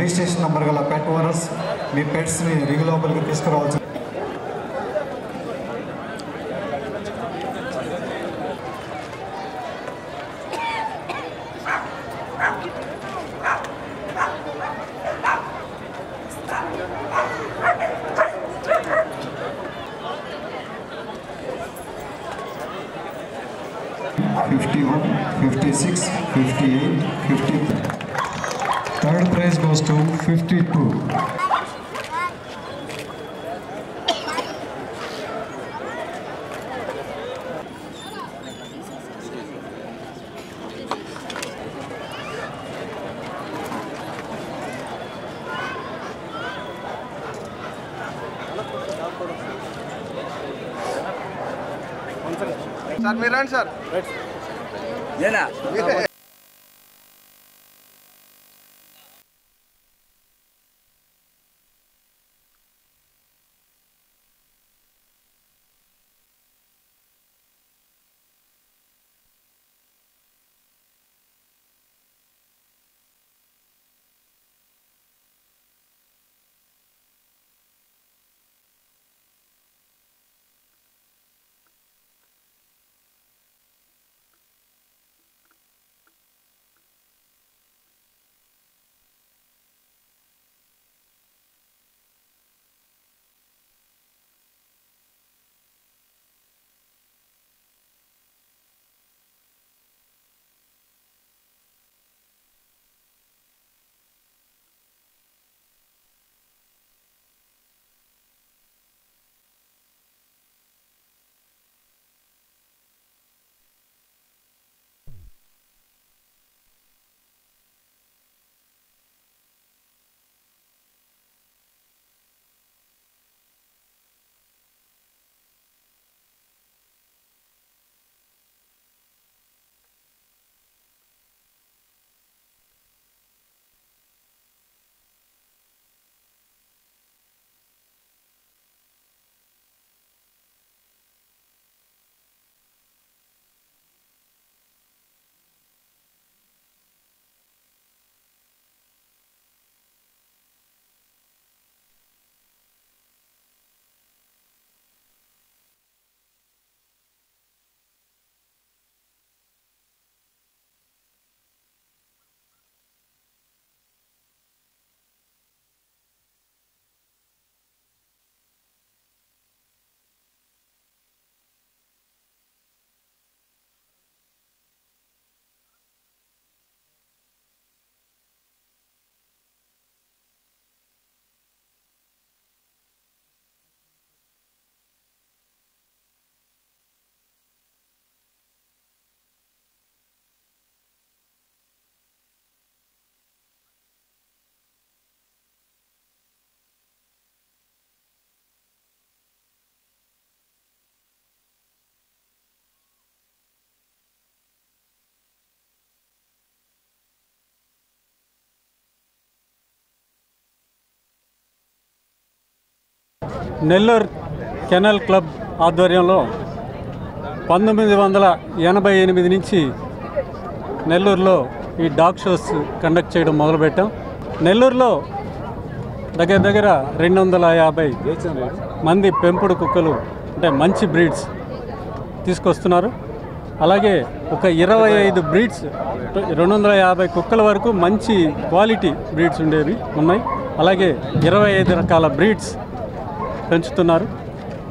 Registration number గల పెట్ owners మీ పెట్స్ని ring లోపలికి తీసుకురావాల్సి fifty one fifty six fifty eight fifty third prize goes to fifty two sir మీరు రండి sir నేనా Nellore canal club ఆధ్వర్యంలో పంతొమ్మిది వందల ఎనభై ఎనిమిది నుంచి నెల్లూరులో ఈ డాగ్ షోస్ కండక్ట్ చేయడం మొదలుపెట్టాం. నెల్లూరులో దగ్గర దగ్గర రెండు వందల యాభై మంది పెంపుడు కుక్కలు అంటే మంచి బ్రీడ్స్ తీసుకొస్తున్నారు. అలాగే ఒక ఇరవై ఐదు బ్రీడ్స్ రెండు వందల యాభై కుక్కల వరకు మంచి క్వాలిటీ బ్రీడ్స్ ఉండేవి ఉన్నాయి. అలాగే ఇరవై ఐదు రకాల బ్రీడ్స్ పెంచుతున్నారు.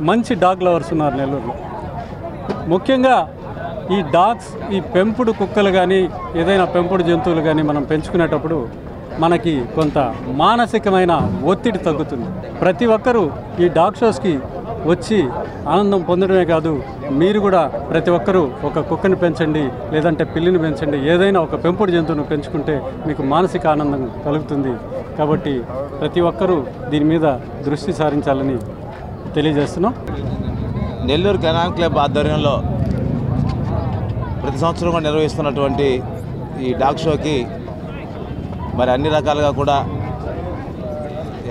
మంచి డాగ్ లవర్స్ ఉన్నారు నెల్లూరులో. ముఖ్యంగా ఈ డాగ్స్ ఈ పెంపుడు కుక్కలు కానీ ఏదైనా పెంపుడు జంతువులు కానీ మనం పెంచుకునేటప్పుడు మనకి కొంత మానసికమైన ఒత్తిడి తగ్గుతుంది. ప్రతి ఒక్కరూ ఈ డాగ్ షోస్కి వచ్చి ఆనందం పొందడమే కాదు మీరు కూడా ప్రతి ఒక్కరూ ఒక కుక్కని పెంచండి లేదంటే పిల్లిని పెంచండి ఏదైనా ఒక పెంపుడు జంతువును పెంచుకుంటే మీకు మానసిక ఆనందం కలుగుతుంది. కాబట్టి ప్రతి ఒక్కరూ దీని మీద దృష్టి సారించాలని తెలియజేస్తున్నాం. నెల్లూరు కెనాన్ క్లబ్ ఆధ్వర్యంలో ప్రతి సంవత్సరం కూడా నిర్వహిస్తున్నటువంటి ఈ డాగ్ షోకి మరి అన్ని రకాలుగా కూడా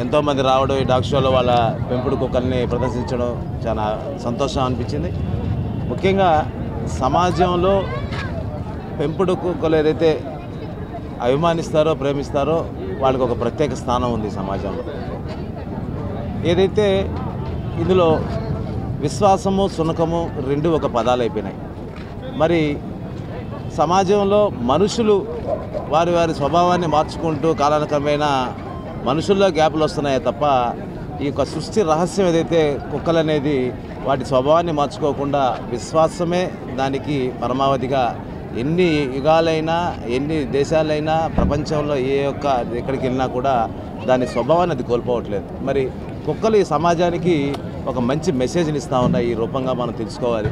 ఎంతోమంది రావడం ఈ డాగ్ షోలో వాళ్ళ పెంపుడు కుక్కల్ని ప్రదర్శించడం చాలా సంతోషం అనిపించింది. ముఖ్యంగా సమాజంలో పెంపుడు కుక్కలు ఏదైతే అభిమానిస్తారో ప్రేమిస్తారో వాళ్ళకి ఒక ప్రత్యేక స్థానం ఉంది సమాజంలో. ఏదైతే ఇందులో విశ్వాసము సునకము రెండు ఒక పదాలు అయిపోయినాయి. మరి సమాజంలో మనుషులు వారి వారి స్వభావాన్ని మార్చుకుంటూ కాలానుక్రమేణా మనుషుల్లో గ్యాపులు వస్తున్నాయే తప్ప ఈ యొక్క సృష్టి రహస్యం ఏదైతే కుక్కలు అనేది వాటి స్వభావాన్ని మార్చుకోకుండా విశ్వాసమే దానికి పరమావధిగా ఎన్ని యుగాలైనా ఎన్ని దేశాలైనా ప్రపంచంలో ఏ ఒక్క ఎక్కడికి వెళ్ళినా కూడా దాని స్వభావాన్ని అది కోల్పోవట్లేదు. మరి కుక్కలు ఈ సమాజానికి ఒక మంచి మెసేజ్ని ఇస్తూ ఉన్నాయి. ఈ రూపంగా మనం తెలుసుకోవాలి.